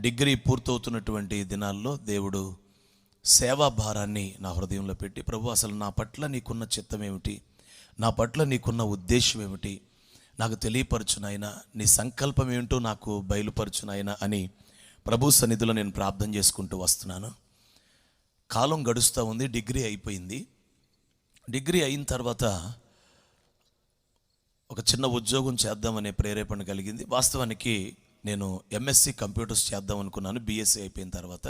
Degree పూర్తవుతున్నటువంటి దినాల్లో దేవుడు సేవా భారాన్ని నా హృదయంలో పెట్టి ప్రభు అసలు నా పట్ల నీకున్న చిత్తం ఏమిటి? నా పట్ల నీకున్న ఉద్దేశం ఏమిటి? నాకు తెలియపరచునైనా నీ సంకల్పం ఏమిటో నాకు బయలుపరచునైనా అని ప్రభు సన్నిధిలో నేను ప్రార్థన చేసుకుంటూ వస్తున్నాను. కాలం గడుస్తూ ఉంది డిగ్రీ అయిపోయింది. డిగ్రీ అయిన తర్వాత ఒక చిన్న ఉద్యోగం చేద్దామనే ప్రేరేపణ కలిగింది. వాస్తవానికి నేను ఎంఎస్సి కంప్యూటర్స్ చేద్దాం అనుకున్నాను బీఎస్సీ అయిపోయిన తర్వాత.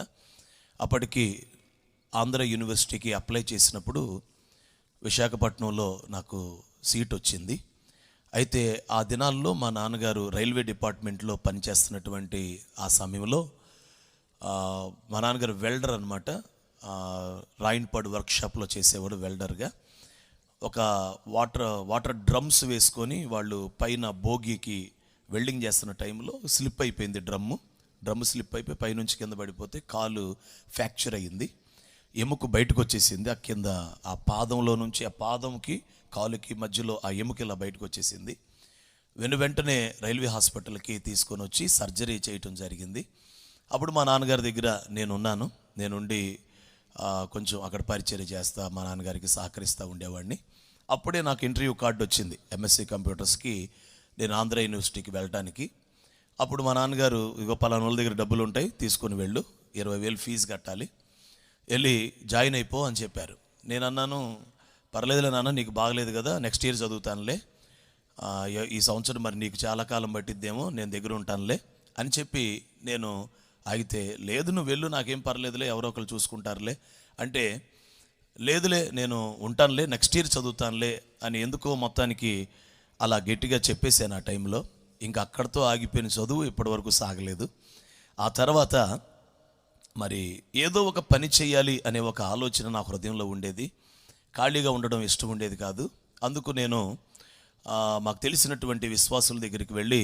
అప్పటికి ఆంధ్ర యూనివర్సిటీకి అప్లై చేసినప్పుడు విశాఖపట్నంలో నాకు సీట్ వచ్చింది. అయితే ఆ దినాల్లో మా నాన్నగారు రైల్వే డిపార్ట్మెంట్లో పనిచేస్తున్నటువంటి ఆ సమయంలో మా నాన్నగారు వెల్డర్ అనమాట రాయిన్పాడు వర్క్షాప్లో చేసేవాడు వెల్డర్గా. ఒక వాటర్ వాటర్ డ్రమ్స్ వేసుకొని వాళ్ళు పైన భోగికి వెల్డింగ్ చేస్తున్న టైంలో స్లిప్ అయిపోయింది డ్రమ్ము. డ్రమ్ స్లిప్ అయిపోయి పైనుంచి కింద పడిపోతే కాలు ఫ్రాక్చర్ అయ్యింది. ఎముక బయటకు వచ్చేసింది. ఆ కింద ఆ పాదంలో నుంచి ఆ పాదంకి కాలుకి మధ్యలో ఆ ఎముక ఇలా బయటకు వచ్చేసింది. వెను వెంటనే రైల్వే హాస్పిటల్కి తీసుకొని వచ్చి సర్జరీ చేయటం జరిగింది. అప్పుడు మా నాన్నగారి దగ్గర నేనున్నాను. నేనుండి కొంచెం అక్కడ పరిచయం చేస్తా మా నాన్నగారికి సహకరిస్తూ ఉండేవాడిని. అప్పుడే నాకు ఇంటర్వ్యూ కార్డు వచ్చింది. ఎంఎస్సి కంప్యూటర్స్కి నేను ఆంధ్ర యూనివర్సిటీకి వెళ్ళడానికి అప్పుడు మా నాన్నగారు ఇగో పలానా వాళ్ళ దగ్గర డబ్బులు ఉంటాయి తీసుకొని వెళ్ళు ఇరవై వేలు ఫీజు కట్టాలి వెళ్ళి జాయిన్ అయిపో అని చెప్పారు. నేను అన్నాను పర్లేదులే నాన్న నీకు బాగలేదు కదా నెక్స్ట్ ఇయర్ చదువుతానులే. ఈ- ఈ సంవత్సరం మరి నీకు చాలా కాలం పట్టిద్దేమో నేను దగ్గర ఉంటానులే అని చెప్పి నేను ఆగితే లేదు నువ్వు వెళ్ళు నాకేం పర్లేదులే ఎవరో ఒకరు చూసుకుంటారులే అంటే లేదులే నేను ఉంటానులే నెక్స్ట్ ఇయర్ చదువుతానులే అని ఎందుకో మొత్తానికి అలా గట్టిగా చెప్పేశాను ఆ టైంలో. ఇంకా అక్కడితో ఆగిపోయిన చదువు ఇప్పటివరకు సాగలేదు. ఆ తర్వాత మరి ఏదో ఒక పని చేయాలి అనే ఒక ఆలోచన నా హృదయంలో ఉండేది. ఖాళీగా ఉండడం ఇష్టం ఉండేది కాదు. అందుకు నేను మాకు తెలిసినటువంటి విశ్వాసుల దగ్గరికి వెళ్ళి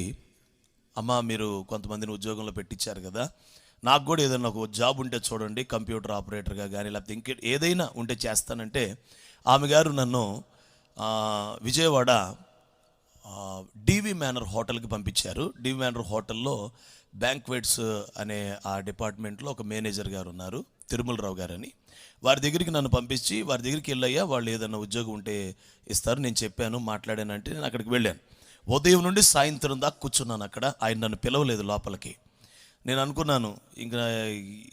అమ్మ మీరు కొంతమందిని ఉద్యోగంలో పెట్టించారు కదా. నాకు కూడా ఏదైనా ఒక జాబ్ ఉంటే చూడండి కంప్యూటర్ ఆపరేటర్గా కానీ లేకపోతే ఇంకే ఏదైనా ఉంటే చేస్తానంటే ఆమె గారు నన్ను విజయవాడ డివి మేనర్ హోటల్కి పంపించారు. డివి మేనర్ హోటల్లో బ్యాంక్వెట్స్ అనే ఆ డిపార్ట్మెంట్లో ఒక మేనేజర్ గారు ఉన్నారు తిరుమలరావు గారని. వారి దగ్గరికి నన్ను పంపించి వారి దగ్గరికి వెళ్ళయ్యా వాళ్ళు ఏదైనా ఉద్యోగం ఉంటే ఇస్తారు నేను చెప్పాను మాట్లాడానంటే నేను అక్కడికి వెళ్ళాను. ఉదయం నుండి సాయంత్రం దాకా కూర్చున్నాను అక్కడ ఆయన నన్ను పిలవలేదు లోపలికి. నేను అనుకున్నాను ఇంకా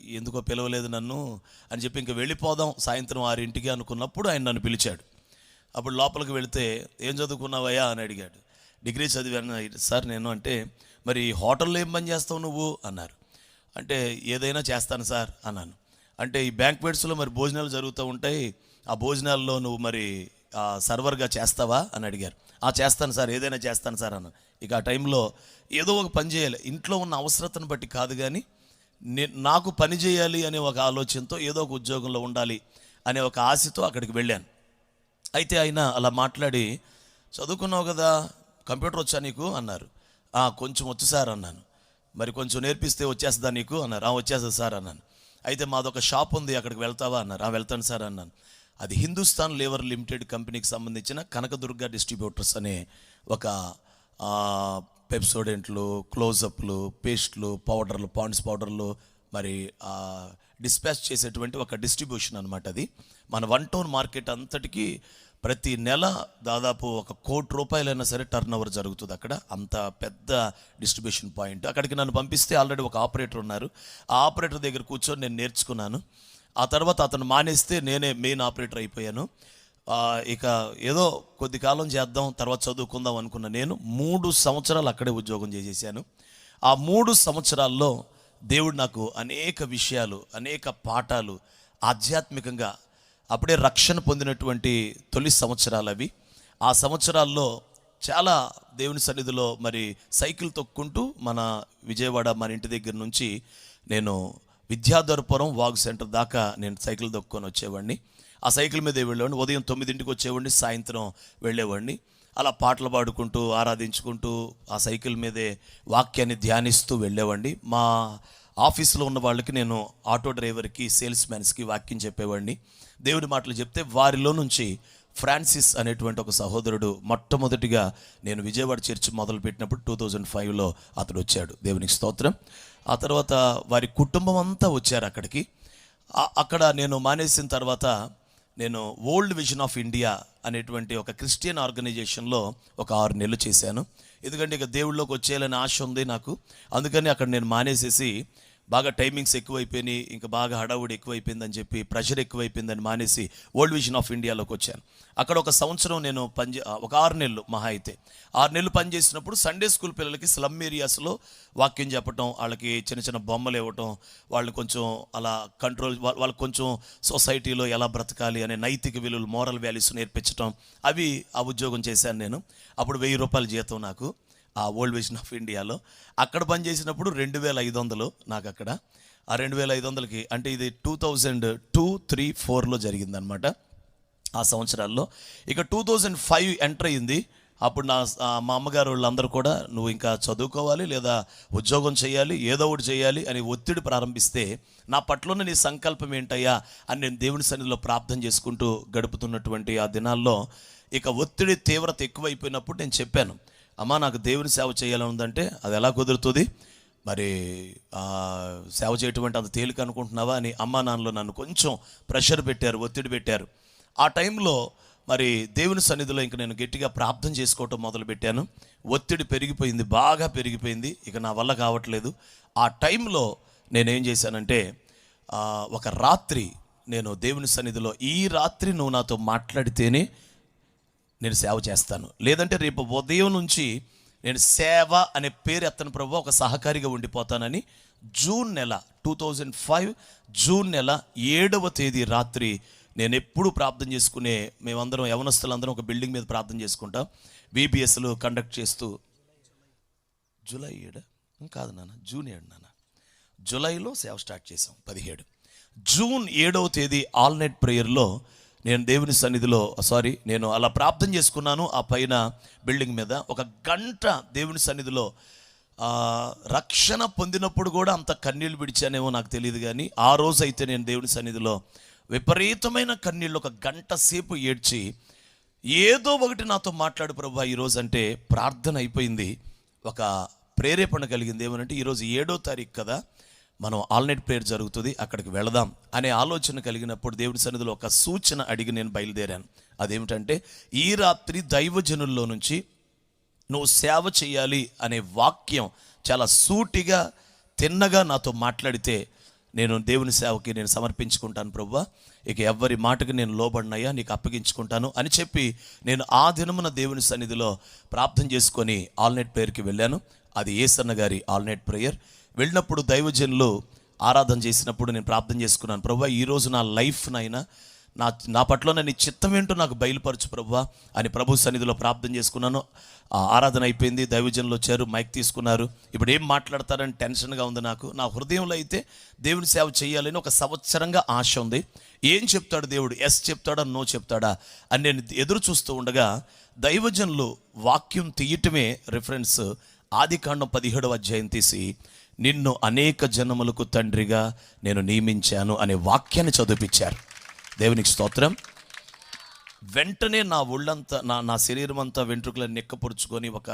ఎందుకో పిలవలేదు నన్ను అని చెప్పి ఇంకా వెళ్ళిపోదాం సాయంత్రం ఆరింటికి అనుకున్నప్పుడు ఆయన నన్ను పిలిచాడు. అప్పుడు లోపలికి వెళితే ఏం చదువుకున్నావయ్యా? అని అడిగాడు. డిగ్రీ చదివాను. సార్ నేను అంటే మరి హోటల్లో ఏం పని చేస్తావు నువ్వు? అన్నారు. అంటే ఏదైనా చేస్తాను సార్ అన్నాను. అంటే ఈ బ్యాంక్వెట్స్లో మరి భోజనాలు జరుగుతూ ఉంటాయి. ఆ భోజనాల్లో నువ్వు మరి ఆ, సర్వర్గా చేస్తావా? అని అడిగారు. ఆ చేస్తాను సార్ ఏదైనా చేస్తాను సార్ అన్నాను. ఇక ఆ టైంలో ఏదో ఒక పని చేయాలి. ఇంట్లో ఉన్న అవసరతను బట్టి కాదు కానీ నాకు పని చేయాలి అనే ఒక ఆలోచనతో ఏదో ఒక ఉద్యోగంలో ఉండాలి అనే ఒక ఆశతో అక్కడికి వెళ్ళాను. అయితే ఆయన అలా మాట్లాడి చదువుకున్నావు కదా కంప్యూటర్ వచ్చా నీకు? అన్నారు. "ఆ, కొంచెం వచ్చు సార్ అన్నాను. మరి కొంచెం నేర్పిస్తే వచ్చేస్తుందా నీకు? అన్నారు. "ఆ, వచ్చేస్తుంది సార్ అన్నాను. అయితే మాదొక షాప్ ఉంది అక్కడికి వెళ్తావా? అన్నారు. "ఆ, వెళ్తాను సార్ అన్నాను. అది హిందుస్థాన్ లేవర్ లిమిటెడ్ కంపెనీకి సంబంధించిన కనకదుర్గ డిస్ట్రిబ్యూటర్స్ అనే ఒక పెప్సోడెంట్లు క్లోజప్లు పేస్ట్లు పౌడర్లు పాండ్స్ పౌడర్లు మరి డిస్పాచ్ చేసేటువంటి ఒక డిస్ట్రిబ్యూషన్ అనమాట అది. మన వన్ టౌన్ మార్కెట్ అంతటికి ప్రతి నెల దాదాపు ఒక కోటి రూపాయలైనా సరే టర్న్ ఓవర్ జరుగుతుంది అక్కడ. అంత పెద్ద డిస్ట్రిబ్యూషన్ పాయింట్ అక్కడికి నన్ను పంపిస్తే ఆల్రెడీ ఒక ఆపరేటర్ ఉన్నారు. ఆ ఆపరేటర్ దగ్గర కూర్చొని నేను నేర్చుకున్నాను. ఆ తర్వాత అతను మానేస్తే నేనే మెయిన్ ఆపరేటర్ అయిపోయాను. ఇక ఏదో కొద్ది కాలం చేద్దాం తర్వాత చదువుకుందాం అనుకున్న నేను మూడు సంవత్సరాలు అక్కడే ఉద్యోగం చేసేసాను. ఆ మూడు సంవత్సరాల్లో దేవుడు నాకు అనేక విషయాలు అనేక పాఠాలు ఆధ్యాత్మికంగా అప్పుడే రక్షణ పొందినటువంటి తొలి సంవత్సరాలు అవి. ఆ సంవత్సరాల్లో చాలా దేవుని సన్నిధిలో మరి సైకిల్ తొక్కుంటూ మన విజయవాడ మన ఇంటి దగ్గర నుంచి నేను విద్యాధరపురం వాగ్ సెంటర్ దాకా నేను సైకిల్ తొక్కుని వచ్చేవాడిని. ఆ సైకిల్ మీద వెళ్ళేవాడిని. ఉదయం తొమ్మిదింటికి వచ్చేవాడిని సాయంత్రం వెళ్ళేవాడిని. అలా పాటలు పాడుకుంటూ ఆరాధించుకుంటూ ఆ సైకిల్ మీదే వాక్యాన్ని ధ్యానిస్తూ వెళ్ళేవాడిని. మా ఆఫీస్లో ఉన్న వాళ్ళకి నేను ఆటో డ్రైవర్కి సేల్స్ మ్యాన్స్కి వాక్యం చెప్పేవాడిని. దేవుడి మాటలు చెప్తే వారిలో నుంచి ఫ్రాన్సిస్ అనేటువంటి ఒక సహోదరుడు మొట్టమొదటిగా నేను విజయవాడ చర్చ్ మొదలుపెట్టినప్పుడు టూ థౌజండ్ ఫైవ్లో అతడు వచ్చాడు. దేవునికి స్తోత్రం. ఆ తర్వాత వారి కుటుంబం అంతా వచ్చారు అక్కడికి. అక్కడ నేను మానేసిన తర్వాత నేను ఓల్డ్ విజన్ ఆఫ్ ఇండియా అనేటువంటి ఒక క్రిస్టియన్ ఆర్గనైజేషన్లో ఒక ఆరు నెలలు చేశాను. ఎందుకంటే ఇక దేవుళ్ళలోకి వచ్చేయాలని ఆశ ఉంది నాకు. అందుకని అక్కడ నేను మానేసేసి బాగా టైమింగ్స్ ఎక్కువైపోయినాయి ఇంకా బాగా హడావుడి ఎక్కువైపోయిందని చెప్పి ప్రెషర్ ఎక్కువైపోయిందని మానేసి ఓల్డ్ విజన్ ఆఫ్ ఇండియాలోకి వచ్చాను. అక్కడ ఒక సంవత్సరం నేను పని ఒక ఆరు నెలలు మహా అయితే. ఆరు నెలలు పనిచేసినప్పుడు సండే స్కూల్ పిల్లలకి స్లమ్ ఏరియాస్లో వాక్యం చెప్పటం వాళ్ళకి చిన్న చిన్న బొమ్మలు ఇవ్వటం వాళ్ళు కొంచెం అలా కంట్రోల్ వాళ్ళకి కొంచెం సొసైటీలో ఎలా బ్రతకాలి అనే నైతిక విలువలు మోరల్ వాల్యూస్ నేర్పించటం అవి ఆ ఉద్యోగం చేశాను నేను. అప్పుడు వెయ్యి రూపాయల జీతం నాకు. ఆ ఓల్డ్ విజన్ ఆఫ్ ఇండియాలో అక్కడ పనిచేసినప్పుడు రెండు వేల ఐదు వందలు నాకు అక్కడ. ఆ రెండు వేల ఐదు వందలకి అంటే ఇది టూ థౌజండ్ టూ త్రీ ఫోర్లో జరిగిందనమాట ఆ సంవత్సరాల్లో. ఇక టూ థౌజండ్ ఫైవ్ ఎంటర్ అయింది అప్పుడు నా మా అమ్మగారు వాళ్ళందరూ కూడా నువ్వు ఇంకా చదువుకోవాలి లేదా ఉద్యోగం చేయాలి ఏదో ఒకటి చేయాలి అని ఒత్తిడి ప్రారంభిస్తే నా పట్లన్న నీ సంకల్పం ఏంటయ్యా అని నేను దేవుని సన్నిధిలో ప్రార్థన చేసుకుంటూ గడుపుతున్నటువంటి ఆ దినాల్లో ఇక ఒత్తిడి తీవ్రత ఎక్కువైపోయినప్పుడు నేను చెప్పాను. అమ్మా నాకు దేవుని సేవ చేయాలని ఉందంటే అది ఎలా కుదురుతుంది? మరి సేవ చేయటం అంటే అంత తేలిక అనుకుంటున్నావా అని అమ్మా నాన్నలో నన్ను కొంచెం ప్రెషర్ పెట్టారు ఒత్తిడి పెట్టారు. ఆ టైంలో మరి దేవుని సన్నిధిలో ఇంక నేను గట్టిగా ప్రార్థన చేసుకోవటం మొదలుపెట్టాను. ఒత్తిడి పెరిగిపోయింది బాగా పెరిగిపోయింది. ఇక నా వల్ల కావట్లేదు. ఆ టైంలో నేనేం చేశానంటే ఒక రాత్రి నేను దేవుని సన్నిధిలో ఈ రాత్రి నువ్వు నాతో మాట్లాడితేనే నేను సేవ చేస్తాను. లేదంటే రేపు ఉదయం నుంచి నేను సేవ అనే పేరు ఎత్తను ప్రభు ఒక సహకారిగా ఉండిపోతానని జూన్ నెల టూ థౌజండ్ ఫైవ్ జూన్ నెల ఏడవ తేదీ రాత్రి నేను ఎప్పుడు ప్రార్థన చేసుకునే మేమందరం యవనస్తులందరం ఒక బిల్డింగ్ మీద ప్రార్థన చేసుకుంటాం. బీబీఎస్లు కండక్ట్ చేస్తూ జూలై ఏడు? కాదు నాన్న జూన్ ఏడు నాన్న. జూలైలో సేవ స్టార్ట్ చేసాం పదిహేడు. జూన్ ఏడవ తేదీ ఆల్ నైట్ ప్రేయర్లో నేను దేవుని సన్నిధిలో సారీ నేను అలా ప్రార్థన చేసుకున్నాను ఆ పైన బిల్డింగ్ మీద. ఒక గంట దేవుని సన్నిధిలో రక్షణ పొందినప్పుడు కూడా అంత కన్నీళ్ళు విడిచానేమో నాకు తెలియదు కానీ ఆ రోజు అయితే నేను దేవుని సన్నిధిలో విపరీతమైన కన్నీళ్ళు ఒక గంట సేపు ఏడ్చి ఏదో ఒకటి నాతో మాట్లాడు ప్రభా ఈరోజు అంటే ప్రార్థన అయిపోయింది. ఒక ప్రేరేపణ కలిగింది. ఏమనంటే ఈరోజు ఏడో తారీఖు కదా మనం ఆల్నెట్ ప్రేయర్ జరుగుతుంది అక్కడికి వెళదాం అనే ఆలోచన కలిగినప్పుడు దేవుడి సన్నిధిలో ఒక సూచన అడిగి నేను బయలుదేరాను. అదేమిటంటే ఈ రాత్రి దైవజనుల్లో నుంచి నువ్వు సేవ చేయాలి అనే వాక్యం చాలా సూటిగా తిన్నగా నాతో మాట్లాడితే నేను దేవుని సేవకి నేను సమర్పించుకుంటాను ప్రభు ఇక ఎవ్వరి మాటకి నేను లోబడినయ్యా నీకు అప్పగించుకుంటాను అని చెప్పి నేను ఆ దినమున దేవుని సన్నిధిలో ప్రార్థన చేసుకొని ఆల్నెట్ ప్రేయర్కి వెళ్ళాను. అది ఏసన్న గారి ఆల్నైట్ ప్రేయర్ వెళ్ళినప్పుడు దైవజనులు ఆరాధన చేసినప్పుడు నేను ప్రార్థన చేసుకున్నాను. ప్రభా ఈరోజు నా లైఫ్నైనా నా నా పట్ల నీ చిత్తం ఏంటో నాకు బయలుపరచు ప్రభా అని ప్రభు సన్నిధిలో ప్రార్థన చేసుకున్నాను. ఆరాధన అయిపోయింది. దైవజనులు వచ్చారు మైక్ తీసుకున్నారు. ఇప్పుడు ఏం మాట్లాడతారని టెన్షన్గా ఉంది నాకు. నా హృదయంలో అయితే దేవుని సేవ చేయాలని ఒక సంవత్సరంగా ఆశ ఉంది. ఏం చెప్తాడు దేవుడు? ఎస్ చెప్తాడా? నో చెప్తాడా? అని నేను ఎదురు చూస్తూ ఉండగా దైవజనులు వాక్యం తీయటమే రిఫరెన్స్ ఆదికాండం పదిహేడవ అధ్యాయం తీసి నిన్ను అనేక జనములకు తండ్రిగా నేను నియమించాను అనే వాక్యాన్ని చదివిపించారు. దేవునికి స్తోత్రం. వెంటనే నా ఒళ్ళంతా నా నా శరీరం అంతా వెంట్రుకలను నెక్కపరుచుకొని ఒక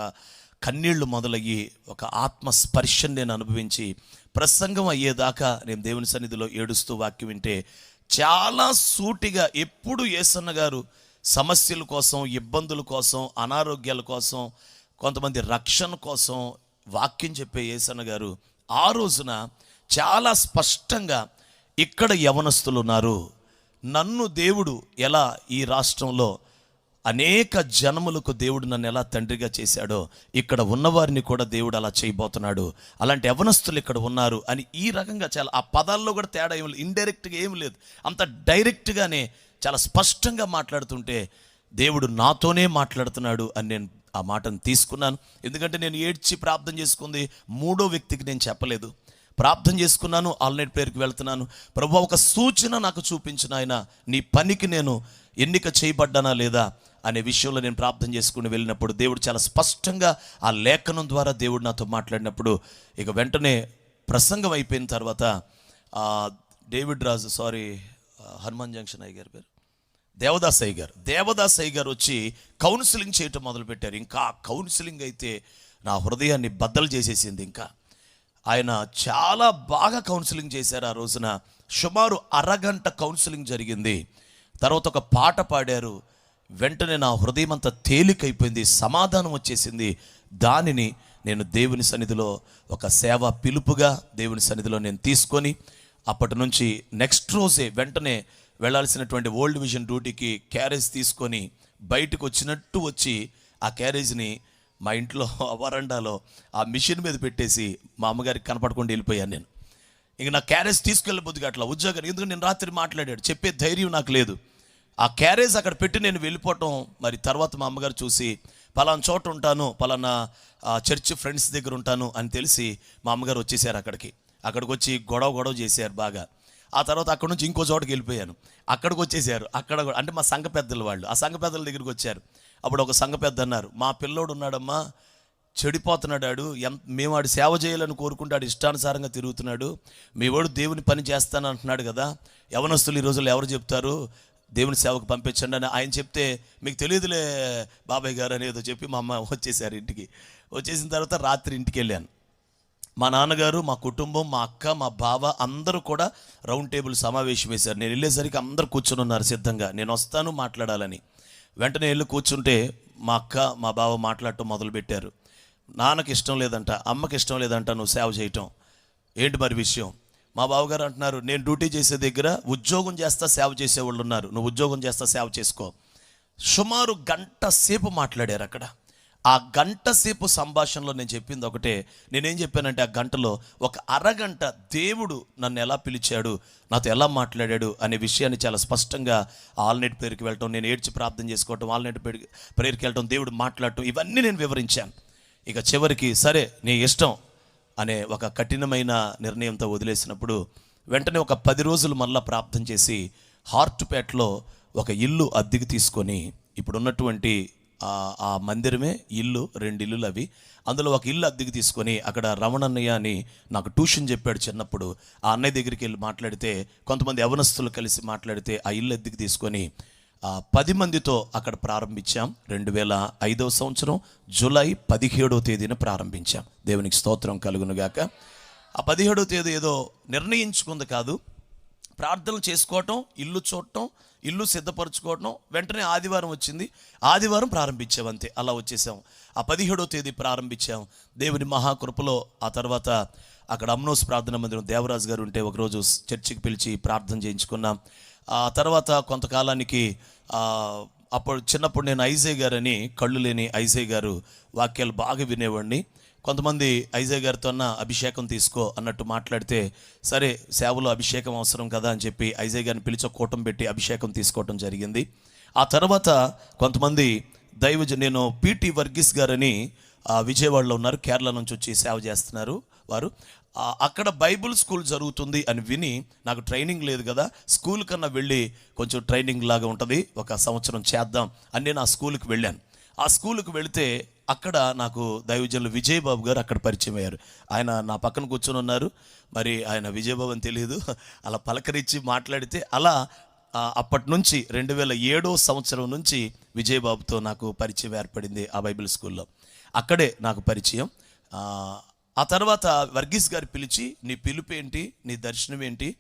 కన్నీళ్ళు మొదలయ్యి ఒక ఆత్మ స్పర్శను నేను అనుభవించి ప్రసంగం అయ్యేదాకా నేను దేవుని సన్నిధిలో ఏడుస్తూ వాక్యం వింటే చాలా సూటిగా ఎప్పుడు ఏసన్న గారు సమస్యల కోసం ఇబ్బందుల కోసం అనారోగ్యాల కోసం కొంతమంది రక్షణ కోసం వాక్యం చెప్పే ఏసన్న గారు ఆ రోజున చాలా స్పష్టంగా ఇక్కడ యవనస్తులు ఉన్నారు. నన్ను దేవుడు ఎలా ఈ రాష్ట్రంలో అనేక జనములకు దేవుడు నన్ను ఎలా తండ్రిగా చేశాడో ఇక్కడ ఉన్నవారిని కూడా దేవుడు అలా చేయబోతున్నాడు. అలాంటి యవనస్తులు ఇక్కడ ఉన్నారు అని ఈ రకంగా చాలా ఆ పదాల్లో కూడా తేడా ఏం లేదు ఇండైరెక్ట్గా ఏం లేదు. అంత డైరెక్ట్గానే చాలా స్పష్టంగా మాట్లాడుతుంటే దేవుడు నాతోనే మాట్లాడుతున్నాడు అని నేను ఆ మాటను తీసుకున్నాను. ఎందుకంటే నేను ఏడ్చి ప్రార్థన చేసుకుంది మూడో వ్యక్తికి నేను చెప్పలేదు. ప్రార్థన చేసుకున్నాను ఆల్నైట్ ప్రేయర్కి వెళ్తున్నాను. ప్రభు ఒక సూచన నాకు చూపించిన ఆయన నీ పనికి నేను ఎన్నిక చేయబడ్డానా లేదా అనే విషయంలో నేను ప్రార్థన చేసుకుని వెళ్ళినప్పుడు దేవుడు చాలా స్పష్టంగా ఆ లేఖనం ద్వారా దేవుడు నాతో మాట్లాడినప్పుడు ఇక వెంటనే ప్రసంగం అయిపోయిన తర్వాత David Raju sorry Hanuman junction అయ్య గారి పేరు. దేవదాస్ అయ్య గారు. దేవదాస్ అయ్య గారు వచ్చి కౌన్సిలింగ్ చేయటం మొదలుపెట్టారు. ఇంకా కౌన్సిలింగ్ అయితే నా హృదయాన్ని బద్దలు చేసేసింది ఇంకా. ఆయన చాలా బాగా కౌన్సిలింగ్ చేశారు ఆ రోజున. సుమారు అరగంట కౌన్సిలింగ్ జరిగింది. తర్వాత ఒక పాట పాడారు. వెంటనే నా హృదయం అంతా తేలికైపోయింది. సమాధానం వచ్చేసింది. దానిని నేను దేవుని సన్నిధిలో ఒక సేవ పిలుపుగా దేవుని సన్నిధిలో నేను తీసుకొని అప్పటి నుంచి నెక్స్ట్ రోజే వెంటనే వెళ్ళాల్సినటువంటి ఓల్డ్ విజన్ డ్యూటీకి క్యారేజ్ తీసుకొని బయటకు వచ్చినట్టు వచ్చి ఆ క్యారేజ్ని మా ఇంట్లో వరండాలో ఆ మిషన్ మీద పెట్టేసి మా అమ్మగారికి కనపడకుండా వెళ్ళిపోయాను నేను. ఇంక నా క్యారేజ్ తీసుకెళ్ళబోద్దు అట్లా ఉద్యోగం ఎందుకంటే నేను రాత్రి మాట్లాడాడు చెప్పే ధైర్యం నాకు లేదు. ఆ క్యారేజ్ అక్కడ పెట్టి నేను వెళ్ళిపోవటం మరి తర్వాత మా అమ్మగారు చూసి పలానా చోట ఉంటాను పలానా చర్చ్ ఫ్రెండ్స్ దగ్గర ఉంటాను అని తెలిసి మా అమ్మగారు వచ్చేసారు అక్కడికి. అక్కడికి వచ్చి గొడవ గొడవ చేశారు బాగా. ఆ తర్వాత అక్కడ నుంచి ఇంకో చోటకి వెళ్ళిపోయాను. అక్కడికి వచ్చేసారు. అక్కడ కూడా- అంటే మా సంఘ పెద్దలు వాళ్ళు. ఆ సంఘ పెద్దల దగ్గరికి వచ్చారు. అప్పుడు ఒక సంఘ పెద్ద అన్నారు మా పిల్లోడు ఉన్నాడమ్మా చెడిపోతున్నాడు ఆడు. ఎంత మేము ఆడు సేవ చేయాలని కోరుకుంటాడు ఇష్టానుసారంగా తిరుగుతున్నాడు. మీ వాడు దేవుని పని చేస్తాను అంటున్నాడు కదా. యవనస్తులు ఈ రోజుల్లో ఎవరు చెప్తారు? దేవుని సేవకు పంపించండి అని ఆయన చెప్తే మీకు తెలియదులే బాబాయ్ గారు అనేదో చెప్పి మా అమ్మ వచ్చేసారు ఇంటికి. వచ్చేసిన తర్వాత రాత్రి ఇంటికి వెళ్ళాను. మా నాన్నగారు మా కుటుంబం మా అక్క మా బావ అందరూ కూడా రౌండ్ టేబుల్ సమావేశం వేశారు. నేను వెళ్ళేసరికి అందరు కూర్చొని ఉన్నారు సిద్ధంగా. నేను వస్తాను మాట్లాడాలని. వెంటనే వెళ్ళి కూర్చుంటే మా అక్క మా బావ మాట్లాడటం మొదలుపెట్టారు. నాన్నకి ఇష్టం లేదంట అమ్మకి ఇష్టం లేదంట నువ్వు సేవ చేయటం. ఏంటి మరి విషయం? మా బావగారు అంటున్నారు నేను డ్యూటీ చేసే దగ్గర ఉద్యోగం చేస్తా సేవ చేసేవాళ్ళు ఉన్నారు. నువ్వు ఉద్యోగం చేస్తా సేవ చేసుకో. సుమారు గంట సేపు మాట్లాడారు అక్కడ. ఆ గంట సేపు సంభాషణలో నేను చెప్పింది ఒకటే. నేనేం చెప్పానంటే ఆ గంటలో ఒక అరగంట దేవుడు నన్ను ఎలా పిలిచాడు నాతో ఎలా మాట్లాడాడు అనే విషయాన్ని చాలా స్పష్టంగా ఆల్నెట్ పేరుకి వెళ్ళటం నేను ఏడ్చి ప్రార్థన చేసుకోవటం ఆల్నెట్ పేరుకి ప్రేరుకి వెళ్ళటం దేవుడు మాట్లాడటం ఇవన్నీ నేను వివరించాను. ఇక చివరికి సరే నీ ఇష్టం అనే ఒక కఠినమైన నిర్ణయంతో వదిలేసినప్పుడు వెంటనే ఒక పది రోజులు మళ్ళీ ప్రార్థన చేసి హార్ట్పేటలో ఒక ఇల్లు అద్దెకి తీసుకొని ఇప్పుడున్నటువంటి ఆ- మందిరమే ఇల్లు రెండు ఇల్లులు అవి. అందులో ఒక ఇల్లు అద్దెకి తీసుకొని అక్కడ రమణన్నయ్య అని నాకు ట్యూషన్ చెప్పాడు చిన్నప్పుడు. ఆ అన్నయ్య దగ్గరికి వెళ్ళి మాట్లాడితే కొంతమంది యవనస్తులు కలిసి మాట్లాడితే ఆ ఇల్లు అద్దెకి తీసుకొని పది మందితో అక్కడ ప్రారంభించాం. రెండు వేల ఐదవ సంవత్సరం జూలై పదిహేడవ తేదీన ప్రారంభించాం. దేవునికి స్తోత్రం కలుగునుగాక ఆ పదిహేడవ తేదీ ఏదో నిర్ణయించుకుంది కాదు. ప్రార్థనలు చేసుకోవటం ఇల్లు చూడటం ఇల్లు సిద్ధపరచుకోవటం వెంటనే ఆదివారం వచ్చింది. ఆదివారం ప్రారంభించాం అంతే. అలా వచ్చేసాం. ఆ పదిహేడో తేదీ ప్రారంభించాం. దేవుని మహాకృపలో ఆ తర్వాత అక్కడ అమ్నోస్ ప్రార్థన మందిరం దేవరాజు గారు ఉంటే ఒకరోజు చర్చికి పిలిచి ప్రార్థన చేయించుకున్నాం. ఆ తర్వాత కొంతకాలానికి అప్పుడు చిన్నప్పుడు నేను ఐజే గారని కళ్ళు లేని ఐజే గారు వాక్యాలు బాగా వినేవాడిని. కొంతమంది ఐజయ్ గారితో అన్న అభిషేకం తీసుకో అన్నట్టు మాట్లాడితే సరే సేవలో అభిషేకం అవసరం కదా అని చెప్పి ఐజయ్ గారిని పిలిచి కూటం పెట్టి అభిషేకం తీసుకోవటం జరిగింది. ఆ తర్వాత కొంతమంది దైవజ నేను పిటి వర్గీస్ గారని ఆ, విజయవాడలో ఉన్నారు కేరళ నుంచి వచ్చి సేవ చేస్తున్నారు వారు. అక్కడ బైబుల్ స్కూల్ జరుగుతుంది అని విని నాకు ట్రైనింగ్ లేదు కదా స్కూల్ కన్నా వెళ్ళి కొంచెం ట్రైనింగ్ లాగా ఉంటుంది ఒక సంవత్సరం చేద్దాం అని నేను ఆ స్కూల్కి వెళ్ళాను. ఆ స్కూల్కి వెళితే అక్కడ నాకు దైవజనులు విజయబాబు గారు అక్కడ పరిచయం అయ్యారు. ఆయన నా పక్కన కూర్చొని ఉన్నారు. మరి ఆయన విజయబాబు అని తెలియదు. అలా పలకరించి మాట్లాడితే అలా అప్పటి నుంచి రెండు వేల ఏడో సంవత్సరం నుంచి విజయబాబుతో నాకు పరిచయం ఏర్పడింది ఆ బైబిల్ స్కూల్లో. అక్కడే నాకు పరిచయం. ఆ, ఆ తర్వాత వర్గీస్ గారు పిలిచి నీ పిలుపు ఏంటి? నీ దర్శనం ఏంటి?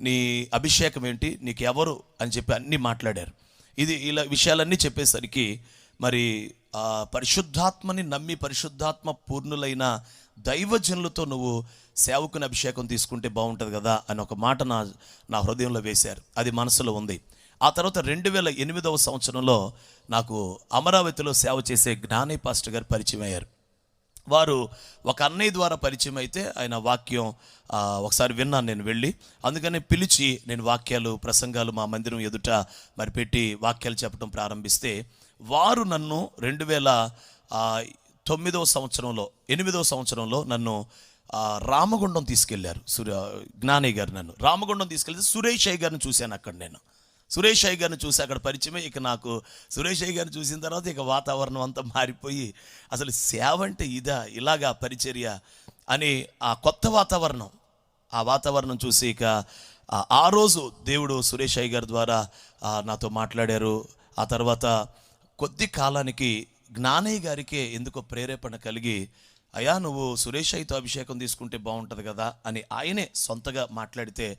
నీ అభిషేకం ఏంటి? నీకు ఎవరు అని చెప్పి అన్నీ మాట్లాడారు. ఇది ఇలా విషయాలన్నీ చెప్పేసరికి మరి ఆ పరిశుద్ధాత్మని నమ్మి పరిశుద్ధాత్మ పూర్ణులైన దైవజనులతో నువ్వు సేవకుని అభిషేకం తీసుకుంటే బాగుంటుంది కదా అని ఒక మాట నా నా హృదయంలో వేశారు. అది మనసులో ఉంది. ఆ తర్వాత రెండు వేల ఎనిమిదవ సంవత్సరంలో నాకు అమరావతిలో సేవ చేసే జ్ఞానే పాస్టర్ గారు పరిచయం అయ్యారు. వారు ఒక అన్నయ్య ద్వారా పరిచయం అయితే ఆయన వాక్యం ఒకసారి విన్నాను నేను వెళ్ళి. అందుకని పిలిచి నేను వాక్యాలు ప్రసంగాలు మా మందిరం ఎదుట మరి పెట్టి వాక్యాలు చెప్పడం ప్రారంభిస్తే వారు నన్ను రెండు వేల తొమ్మిదవ సంవత్సరంలో ఎనిమిదవ సంవత్సరంలో నన్ను రామగుండం తీసుకెళ్ళారు. సూర్య జ్ఞానయ్య గారు నన్ను. రామగుండం తీసుకెళ్తే సురేష్ అయ్య గారిని చూశాను అక్కడ నేను. సురేష్ అయ్య గారిని చూసి అక్కడ పరిచయమే ఇక నాకు సురేష్ అయ్య గారిని చూసిన తర్వాత ఇక వాతావరణం అంతా మారిపోయి అసలు సేవ అంటే ఇదా ఇలాగా పరిచర్య అని ఆ కొత్త వాతావరణం ఆ వాతావరణం చూసి ఇక ఆ- రోజు దేవుడు సురేష్ అయ్య గారి ద్వారా నాతో మాట్లాడారు. ఆ తర్వాత కొద్ది కాలానికి జ్ఞానయ్య గారికే ఎందుకో ప్రేరేపణ కలిగి అయ్యా నువ్వు సురేష్ అయ్యతో అభిషేకం తీసుకుంటే బాగుంటుంది కదా అని ఆయనే సొంతగా మాట్లాడితే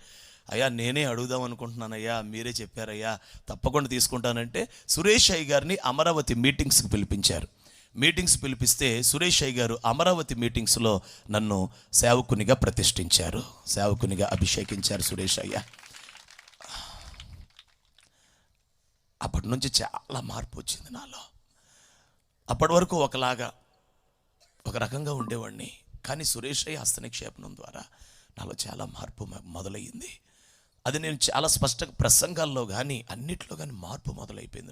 అయ్యా నేనే అడుగుదాం అనుకుంటున్నానయ్యా మీరే చెప్పారయ్యా తప్పకుండా తీసుకుంటానంటే సురేష్ అయ్య గారిని అమరావతి మీటింగ్స్కి పిలిపించారు. మీటింగ్స్ పిలిపిస్తే సురేష్ అయ్య గారు అమరావతి మీటింగ్స్లో నన్ను సేవకునిగా ప్రతిష్ఠించారు సేవకునిగా అభిషేకించారు సురేష్ అయ్య అప్పటి నుంచి చాలా మార్పు వచ్చింది నాలో. అప్పటి వరకు ఒకలాగా ఒక రకంగా ఉండేవాడిని. కానీ సురేష్ అయ్య హస్తనిక్షేపణం ద్వారా నాలో చాలా మార్పు మొదలయ్యింది. అది నేను చాలా స్పష్టంగా ప్రసంగాల్లో కానీ అన్నిట్లో కానీ మార్పు మొదలైపోయింది.